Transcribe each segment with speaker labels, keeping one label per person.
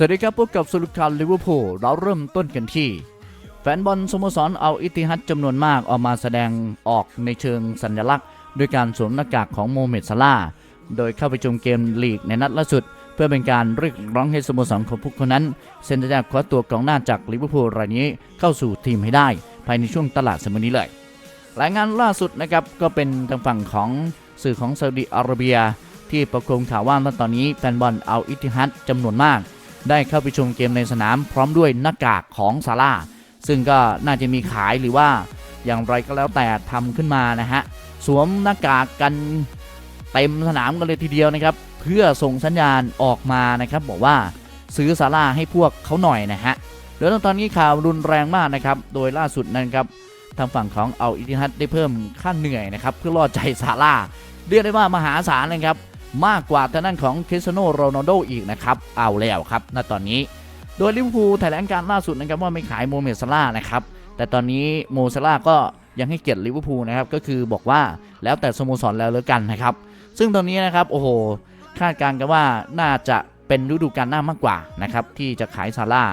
Speaker 1: สวัสดีครับพบกับสรุปข่าวลิเวอร์พูลเราเริ่มต้นกันที่ แฟนบอลสโมสรเอาอิติฮัดจำนวนมากออกมาแสดงออกในเชิงสัญลักษณ์ด้วยการสวมหน้ากากของโมเมดซาลาโดยเข้าไปชมเกมลีกในนัดล่าสุด เพื่อเป็นการเรียกร้องให้สโมสรของพวกคนนั้นเซ็นสัญญาคว้าตัวกองหน้าจากลิเวอร์พูลรายนี้เข้าสู่ทีมให้ได้ ภายในช่วงตลาดสมัยนี้เลยรายงานล่าสุดนะครับก็เป็นทางฝั่งของสื่อของซาอุดิอาระเบีย ที่ประโคมข่าวว่าตอนนี้แฟนบอลเอาอิติฮัดจำนวนมาก ได้เข้าไปชมเกมในสนามพร้อมด้วยหน้ากากของซาร่าซึ่งก็น่าจะมีขายหรือว่าอย่างไรก็แล้วแต่ทำขึ้นมานะฮะสวมหน้ากากกันเต็มสนามกันเลยทีเดียวนะครับ เพื่อส่งสัญญาณออกมานะครับ บอกว่าซื้อซาร่าให้พวกเขาหน่อยนะฮะเดี๋ยวตอนนี้ข่าวรุนแรงมากนะครับ โดยล่าสุดนั้นครับทางฝั่งของเอาอิติฮัดได้เพิ่มค่าเหนื่อยนะครับ เพื่อล่อใจซาร่าเรียกได้ว่ามหาศาลนะครับ มากกว่าทางด้านของคริสเตียโนโรนัลโดอีกนะครับ เอาแล้วครับ ณ ตอนนี้ โดยลิเวอร์พูลแถลงการล่าสุดนะครับว่าไม่ขายโมเมดซาร่านะครับ แต่ตอนนี้โมซาร่าก็ยังให้เกียรติลิเวอร์พูลนะครับ ก็คือบอกว่าแล้วแต่สโมสรแล้วแล้วกันนะครับ ซึ่งตอนนี้นะครับ โอ้โห คาดการณ์กันว่าน่าจะเป็นฤดูกาลหน้ามากกว่านะครับที่จะขายซาร่า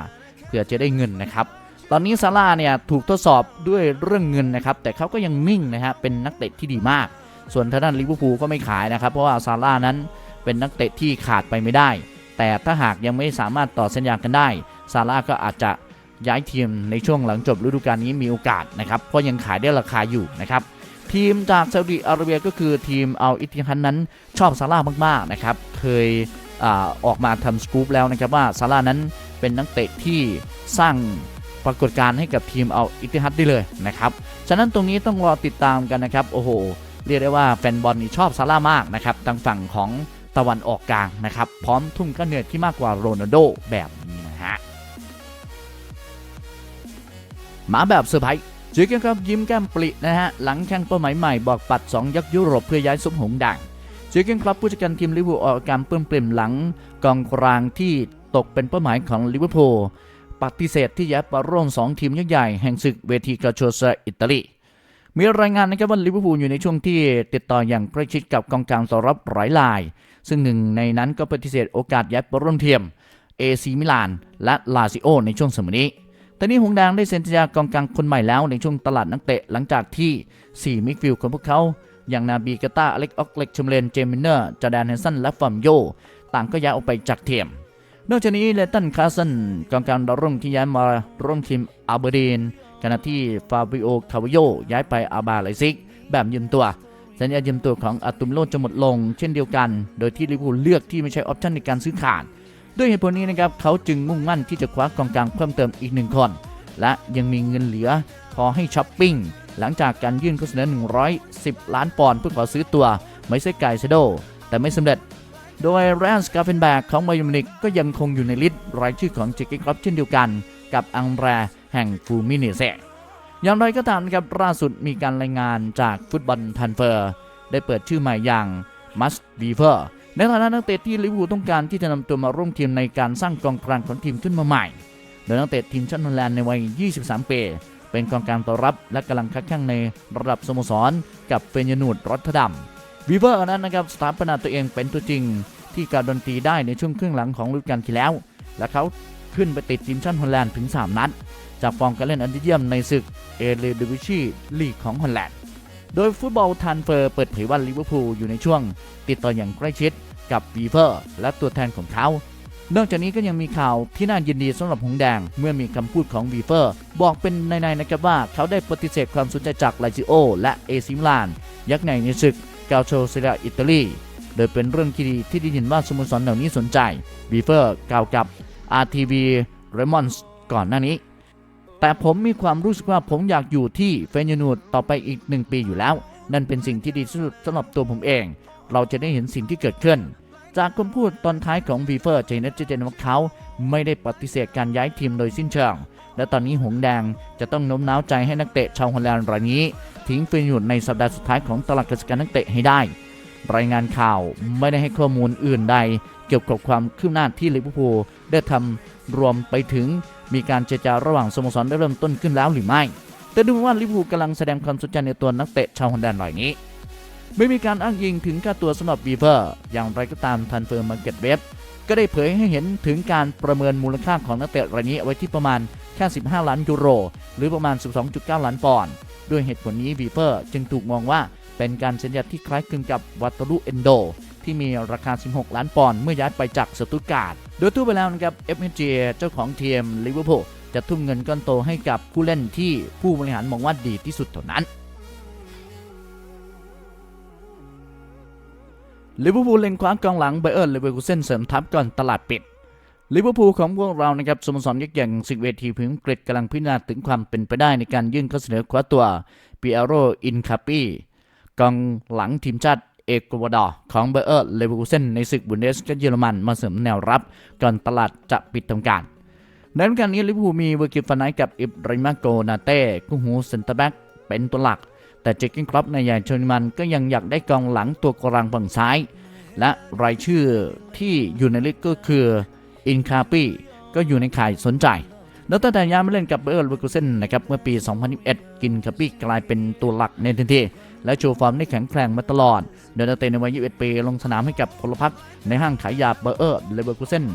Speaker 1: เพื่อจะได้เงินนะครับตอนนี้ซาร่าเนี่ยถูกทดสอบด้วยเรื่องเงินนะครับแต่เขาก็ยังนิ่งนะฮะเป็นนักเตะที่ดีมาก ส่วนทางด้านลิเวอร์พูลก็ไม่ขายนะครับ เพราะว่าซาร่านั้นเป็นนักเตะที่ขาดไปไม่ได้ แต่ถ้าหากยังไม่สามารถต่อสัญญากันได้ซาร่าก็อาจจะย้ายทีมในช่วงหลังจบฤดูกาลนี้มีโอกาสนะครับเพราะยังขายได้ราคาอยู่นะครับทีมจากซาอุดิอาระเบียก็คือทีมเอาอิติฮันนั้นชอบซาร่ามากๆนะครับเคยอออกมาทำสกู๊ปแล้วนะครับว่าซาร่านั้นเป็นนักเตะที่สร้างปรากฏการณ์ให้กับทีมเอาอิติฮัดได้เลยนะครับ ฉะนั้นตรงนี้ต้องรอติดตามกันนะครับ โอ้โห เรียกได้ว่าแฟนบอลนี่ชอบซาร่ามากนะครับทางฝั่งของตะวันออกกลางนะครับ พร้อมทุ่มค่าเนื่อที่มากกว่าโรนัลโดแบบนี้นะฮะมาแบบเซอร์ไพรส์เจอกันครับยิ้มแก้มปรินะฮะ หลังแข่งเป้าหมายใหม่บอกปัด 2 ยักษ์ยุโรปเพื่อย้ายสมหงดังเจอกันครับผู้จัดการทีมลิเวอร์พูลออกอาการเปื้มเปริ่มหลังกองกลางที่ตกเป็นเป้าหมายของลิเวอร์พูลปฏิเสธที่ย้ายไปร่วม2ทีมยักษ์ใหญ่แห่งศึกเวทีกาโชเซอิตาลี มีรายงานนะครับว่าลิเวอร์พูลอยู่ในช่วงที่ติดต่ออย่างใกล้ชิดกับกองกลางตัวรับหลายราย ซึ่งหนึ่งในนั้นก็ปฏิเสธโอกาสย้ายไปร่วมทีมเอซีมิลานและลาซิโอในช่วงสมัยนี้ตอนนี้หงแดงได้เซ็นสัญญากองกลางคนใหม่แล้วในช่วงตลาดนักเตะหลังจากที่ 4 มิดฟิลด์ของพวกเขา อย่างนาบีกาตาอเล็กออกเล็กชมเลน เจมินเนอร์ จอแดนเฮนสัน และฟอมโย ต่างก็ย้ายออกไปจากทีมนอกจากนี้เลตันคาสันกองกลางดาวรุ่งที่ย้ายมาร่วมทีมอาเบอร์ดีน ขณะที่ฟาบิโอคาวโยย้ายไปอาบาไลซิก แบบยืมตัว สัญญายืมตัวของอาตุมโลจะหมดลงเช่นเดียวกัน โดยที่ลิเวอร์พูลเลือกที่ไม่ใช่ออปชันในการซื้อขาด ด้วยเหตุผลนี้นะครับเขาจึงมุ่งมั่นที่จะคว้ากองกลางเพิ่มเติมอีกหนึ่งคน และยังมีเงินเหลือพอให้ช้อปปิ้งหลังจากการยื่นข้อเสนอ 110 ล้านปอนด์เพื่อขอซื้อตัวไมเซกายเซโด แต่ไม่สำเร็จ โดยแรนส์กาเฟนแบกของไบยมินิกก็ยังคงอยู่ในลิสต์รายชื่อของเจคกี้ครอปเช่นเดียวกัน กับอังแร แห่งฟูมิเนเซอย่างไรก็ตามนะครับล่าสุดมีการรายงานจากฟุตบอลทันเฟอร์ ได้เปิดชื่อใหม่อย่างมัสบีเฟอร์ในฐานะนักเตะที่ลิเวอร์พูลต้องการที่จะนำตัวมาร่วมทีมในการสร้างกองกลางของทีมขึ้นมาใหม่ โดยนักเตะทีมชาติฮอลแลนด์ในวัย 23 ปี เป็นกองกลางตัวรับและกำลังคัดแข่งในระดับสโมสร กับเฟนยนูดรอตเทอร์ดัมวีเวอร์นั้นนะครับสถาปนาตัวเองเป็นตัวจริง ที่การดนตรีได้ในช่วงครึ่งหลังของฤดูกาลที่แล้ว และเขา ขึ้นไปติดทีมชาติฮอลแลนด์ถึง 3 นัด จากฟอร์มการเล่นอันยอดเยี่ยมในศึกเอเลดิวิชีลีกของฮอลแลนด์โดยฟุตบอลทันเฟอร์เปิดเผยว่าลิเวอร์พูลอยู่ในช่วง ติดต่ออย่างใกล้ชิดกับวีเวอร์และตัวแทนของเขา นอกจากนี้ก็ยังมีข่าวที่น่ายินดีสำหรับหงแดง เมื่อมีคำพูดของวีเฟอร์ บอกเป็นในๆนะครับว่าเขาได้ปฏิเสธความสนใจจากไลาซิโอ และเอซิมลาน ยักษ์ใหญ่ในศึกกาโชเซเรียอิตาลีโดยเป็นเรื่องที่ดีที่ได้ยินว่าสโมสรเหล่านี้สนใจวีเฟอร์กล่าวกับ RTV r a m o n s ก่อนหน้านี้ แต่ผมมีความรู้สึกว่าผมอยากอยู่ที่เฟนยนูดต่อไปอีกหนึ่งปีอยู่แล้ว นั่นเป็นสิ่งที่ดีที่สุดสำหรับตัวผมเอง เราจะได้เห็นสิ่งที่เกิดขึ้น จากคำพูดตอนท้ายของวีเฟอร์จะเห็นชัดเจนว่าเขาไม่ได้ปฏิเสธการย้ายทีมโดยสิ้นเชิงและตอนนี้หงแดงจะต้องโน้มน้าวใจให้นักเตะชาวฮอลแลนด์รายนี้ ทิ้งเฟนยูดในสัปดาห์สุดท้ายของตลาดกิจการนักเตะให้ได้ รายงานข่าวไม่ได้ให้ข้อมูลอื่นใด เกี่ยวกับความคืบหน้าที่ลิเวอร์พูลได้ทำรวมไปถึงมีการเจรจาระหว่างสโมสรได้เริ่มต้นขึ้นแล้วหรือไม่ แต่ดูเหมือนว่าลิเวอร์พูลกำลังแสดงความสนใจในตัวนักเตะชาวฮอลแลนด์รายนี้ ไม่มีการอ้างอิงถึงค่าตัวสำหรับบีเวอร์ อย่างไรก็ตามทันเฟิร์มมาร์เก็ตเว็บก็ได้เผยให้เห็นถึงการประเมินมูลค่าของนักเตะรายนี้ไว้ที่ประมาณแค่ 15 ล้านยูโร หรือประมาณ 12.9 ล้านปอนด์ ด้วยเหตุผลนี้วีเปอร์จึงถูกมองว่าเป็นการเซ็นสัญญาที่คล้ายคลึงกับวัตลุเอนโด ที่มีราคา 16 ล้านปอนด์เมื่อย้ายไปจากสตุตการ์ดโดยทั่วไปแล้วนะครับ FHG เจ้าของทีมลิเวอร์พูลจะทุ่มเงินก้อนโตให้กับผู้เล่นที่ผู้บริหารมองว่าดีที่สุดเท่านั้นลิเวอร์พูลเล็งคว้ากองหลังไบเอิร์นเลเวอร์คูเซนเสริมทัพก่อนตลาดปิดลิเวอร์พูลของพวกเรานะครับสโมสรยักษ์ใหญ่สิกเวทีพิมพ์อังกฤษกำลังพิจารณาถึงความเป็นไปได้ในการยื่นข้อเสนอคว้าตัวปิเอโรอินคาปีกองหลังทีมชาติ เอกวาดอร์ของไบเอิร์เลเวอร์คูเซนในศึกบุนเดสกับเยอรมันมาเสริมแนวรับก่อนตลาดจะปิดทำการในฤดูกาลนี้ลิเวอร์พูลมีเวอร์กิฟฟานไนกับอิบริมาโกนาเต้คู่หูเซนเตอร์แบ็กเป็นตัวหลัก แต่เจคกินครอปในใหญ่เชอร์มันก็ยังอยากได้กองหลังตัวกลางฝั่งซ้าย และรายชื่อที่อยู่ในลิสต์ก็คืออินคาปีก็อยู่ในข่ายสนใจแล้วตั้งแต่ย้ายมาเล่นกับเบอร์เลเวอร์คูเซนนะครับเมื่อปี 2021 กินคาปีกลายเป็นตัวหลักในทันที และโชว์ฟอร์มได้แข็งแกร่งมาตลอด โดยนักเตะในวัย 21 ปีลงสนามให้กับพลพรรคในห้างขายยาเบอร์เออร์เลเวอร์คูเซน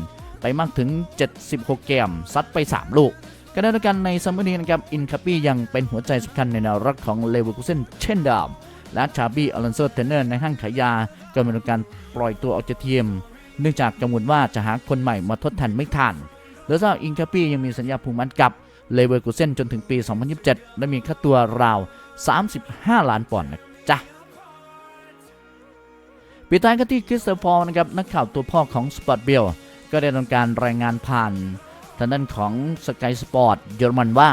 Speaker 1: ไปมากถึง 76 เกม ซัดไป 3 ลูกขณะเดียกันในซัมเมอร์นี้นะครับอินคาปียังเป็นหัวใจสำคัญในแนวรับของเลเวอร์คูเซนเช่นเดิมและชาบี้อลันโซเทนเนอร์ในห้างขายยาก็มีการปล่อยตัวออกจากทีมเนื่องจากกังวลว่าจะหาคนใหม่มาทดแทนไม่ทันโดยเจ้าอิงคาปี้ยังมีสัญญาผูกมัดกับเลเวอร์กูเซนจนถึงปี 2027 และมีค่าตัวราว35 ล้านปอนด์นะจ๊ะปิดท้ายกันที่คริสเตอร์พอลนะครับนักข่าวตัวพ่อของสปอร์ตเบลก็ได้ทำการรายงานผ่านทางด้านของสกายสปอร์ตเยอรมันว่า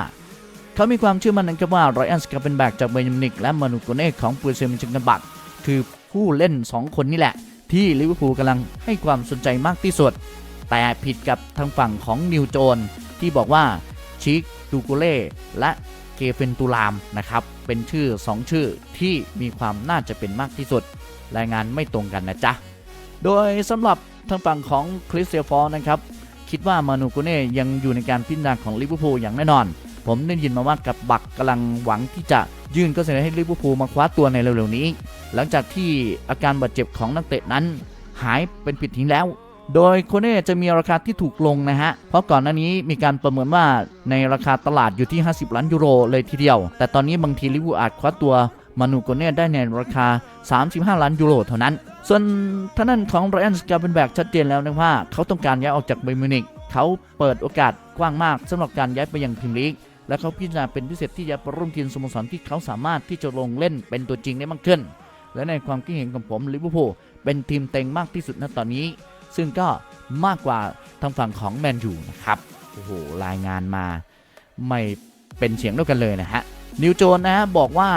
Speaker 1: เขามีความเชื่อมั่นนะครับว่าไรอันสกาเป็นแบกจากเบย์มินิก และมานูโกเน่ของปูเซมินชังกันบัตคือผู้เล่น 2 คนนี่แหละ ที่ลิเวอร์พูลกำลังให้ความสนใจมากที่สุด แต่ผิดกับทางฝั่งของนิวโจน ที่บอกว่าชิกดูโกเล่และ เกเฟนตูลามนะครับ เป็นชื่อ 2 ชื่อที่มีความน่าจะเป็นมากที่สุด รายงานไม่ตรงกันนะจ๊ะ โดยสำหรับทางฝั่งของคริสเตียฟอร์นะครับ คิดว่ามานูโกเน่ยังอยู่ในการพิจารณาของลิเวอร์พูลอย่างแน่นอน ผมได้ยินมาว่ากับบักกำลังหวังที่จะยื่นข้อเสนอให้ลิเวอร์พูลมาคว้าตัวในเร็วๆนี้ หลังจากที่อาการบาดเจ็บของนักเตะนั้น หายเป็นผิดทิ้งแล้ว โดยโคเน่จะมีราคาที่ถูกลงนะฮะ เพราะก่อนหน้านี้มีการประเมินว่าในราคาตลาดอยู่ที่ 50 ล้านยูโรเลยทีเดียว แต่ตอนนี้บางทีลิเวอร์พูลอาจคว้าตัวมานูโกเน่ได้ในราคา 35 ล้านยูโรเท่านั้น ส่วนท่านั้นของไรอันสกาเป็นแบกชัดเจนแล้วนะว่า เขาต้องการย้ายออกจากไบย์มิวนิกเขาเปิดโอกาสกว้างมากสำหรับการย้ายไปยังพรีเมียร์ลีกและเขาพิจารณาเป็นพิเศษที่จะไปร่วมทีมสโมสรที่เขาสามารถที่จะลงเล่นเป็นตัวจริงได้มากขึ้น และในความคิดเห็นของผมลิเวอร์พูลเป็นทีมเต็งมากที่สุดณตอนนี้ ซึ่งก็มากกว่าทางฝั่งของแมนยูนะครับโอ้โหรายงานมาไม่เป็นเสียงเดียวกันเลยนะฮะนิวโจนนะฮะบอกว่า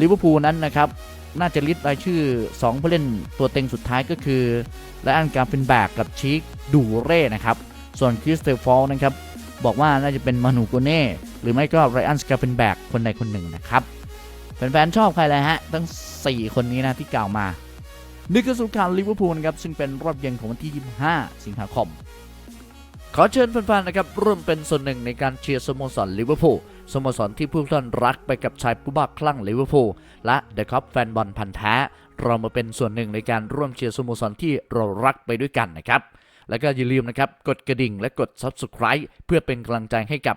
Speaker 1: ลิเวอร์พูลนั้นนะครับน่าจะลิสต์รายชื่อ 2 ผู้เล่นตัวเต็งสุดท้ายก็คือและอันการเป็นแบกกับชีคดูเร่นะครับ ส่วนคริสเตฟอลนะครับ บอกว่าน่าจะเป็นมานูโกเน่ หรือไม่ก็ไรอันสกาเป็นแบกคนใดคนหนึ่งนะครับ แฟนๆชอบใครเลยฮะ ทั้ง 4 คนนี้นะที่กล่าวมา นี่คือสุขการลิเวอร์พูลนะครับซึ่งเป็นรอบเย็นของวันที่ 25 สิงหาคม ขอเชิญแฟนๆนะครับร่วมเป็นส่วนหนึ่งในการเชียร์สโมสรลิเวอร์พูลสโมสรที่ผู้ท่านรักไปกับชายผู้บ้าคลั่งลิเวอร์พูลและเดอะคัพแฟนบอลพันธ์แท้ เรามาเป็นส่วนหนึ่งในการร่วมเชียร์สโมสรที่เรารักไปด้วยกันนะครับ แล้วก็อย่าลืมนะครับกดกระดิ่งและกด Subscribe เพื่อเป็นกำลังใจให้กับ